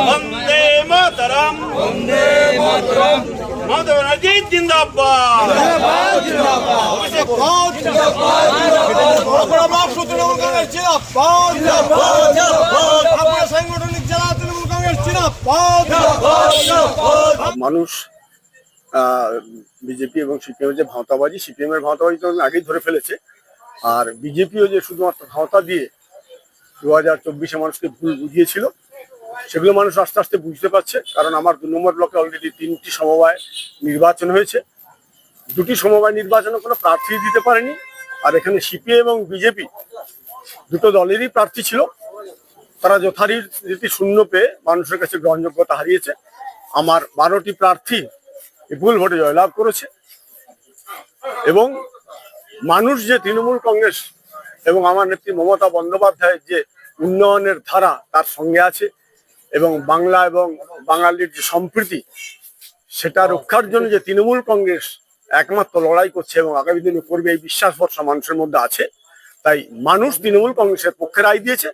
వందే మాతరం వందే మాతరం మాధవ నజీ జిందాబాద్ జిందాబాద్ జిందాబాద్ మాకు కాంగ్రెస్ జిందాబాద్ జిందాబాద్ జిందాబాদ আপনার সাংগঠনিক জেলা তৃণমূল কাংগ্রেস జింদাবাদ মানুষ বিজেপি এবং সিপিএম যে ভাঁওতাবাজি, সিপিএম এর ভাঁওতাবাজি তো আগেই ধরে ফেলেছে। আর বিজেপিও যে শুধুমাত্র ভাঁওতা দিয়ে দু হাজার চব্বিশে মানুষকে ভুল বুঝিয়েছিল, সেগুলো মানুষ আস্তে আস্তে বুঝতে পারছে। কারণ আমার দু নম্বর ব্লকে অলরেডি তিনটি সমবায় নির্বাচন হয়েছে। দুটি সমবায় নির্বাচনে কোনো প্রার্থী দিতে পারেনি। আর এখানে সিপিএম এবং বিজেপি দুটো দলেরই প্রার্থী ছিল। তারা যথারীতি শূন্য পেয়ে মানুষের কাছে গ্রহণযোগ্যতা হারিয়েছে। আমার বারোটি প্রার্থী বিপুল ভোটে জয়লাভ করেছে। এবং মানুষ যে তৃণমূল কংগ্রেস এবং আমার নেত্রী মমতা বন্দ্যোপাধ্যায়ের যে উন্নয়নের ধারা তার সঙ্গে আছে এবং বাংলা এবং বাঙালির যে সম্প্রীতি, সেটা রক্ষার জন্য যে তৃণমূল কংগ্রেস একমাত্র লড়াই করছে এবং আগামী দিনে করবে এই বিশ্বাস ভরসা মানুষের মধ্যে আছে। তাই মানুষ তৃণমূল কংগ্রেসের পক্ষে রায় দিয়েছে।